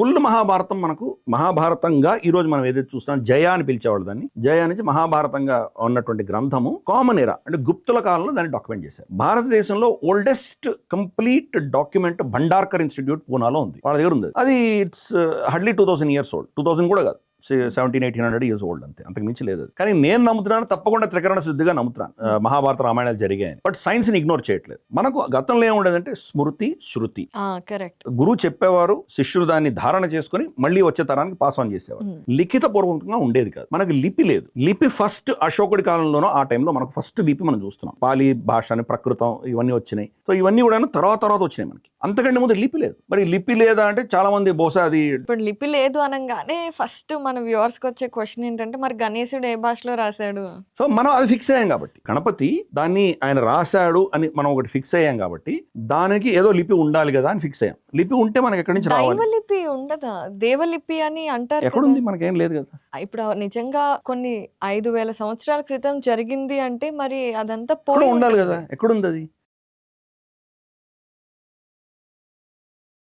Full Mahabharatam మనకు మహాభారతంగా ఈరోజు మనం ఏదైతే చూస్తున్నాం జయ అని పిలిచేవాళ్ళు దాన్ని. జయ నుంచి మహాభారతంగా ఉన్నటువంటి గ్రంథము కామన్ ఎరా అంటే గుప్తుల కాలంలో దాన్ని డాక్యుమెంట్ చేశారు. భారతదేశంలో oldest complete document Bhandarkar institute పూనాలో ఉంది. వాళ్ళ దగ్గర ఉంది. అది it's hardly two thousand years old two thousand కూడా కాదు. Seventeen eighteen hundred years old అంతే. అంతకు మించి లేదు. కానీ నేను నమ్ముతున్నాను తప్పకుండా త్రికరణ శుద్ధిగా నమ్ముతున్నాను. మహాభారత రామాయణాలు జరిగాయని. బట్ సైన్స్ని ఇగ్నోర్ చేయట్లేదు. మనకు గతంలో ఏముండేదంటే స్మృతి శృతి. కరెక్ట్. గురువు చెప్పేవారు శిష్యులు దాన్ని ధారణ చేసుకుని మళ్ళీ వచ్చే తరానికి పాస్ ఆన్ చేసేవారు. లిఖిత పూర్వకంగా ఉండేది కాదు. మనకి లిపి లేదు. లిపి ఫస్ట్ అశోకుడి కాలంలోనో ఆ టైంలో మనకు ఫస్ట్ లిపి మనం చూస్తున్నాం. పాలి భాష అని ప్రకృతం ఇవన్నీ వచ్చినాయి. సో ఇవన్నీ కూడా తర్వాత తర్వాత వచ్చినాయి మనకి. అంతకంటే ముందు లిపి లేదు. మరి లిపి లేదా అంటే చాలా మంది బహుశా అది ఇప్పుడు లిపి లేదు అనగానే ఫస్ట్ మన వ్యూవర్స్కి వచ్చే క్వశ్చన్ ఏంటంటే మరి గణేశుడు ఏ భాషలో రాశాడు? సో మనం అది ఫిక్స్ అయ్యాం కాబట్టి. గణపతి దాన్ని ఆయన రాశాడు అని మనం ఒకటి ఫిక్స్ అయ్యాం కాబట్టి దానికి ఏదో లిపి ఉండాలి కదా అని ఫిక్స్ అయ్యాం. లిపి ఉంటే మనకి ఎక్కడి నుంచి రావాలి? దైవలిపి ఉండదా? దేవలిపి అని అంటారు ఎక్కడుంది. మనకేం లేదు కదా. ఇప్పుడు నిజంగా కొన్ని ఐదు వేల సంవత్సరాల క్రితం జరిగింది అంటే మరి అదంతా పోయి ఉండాలి. కదా. ఎక్కడుంది అది?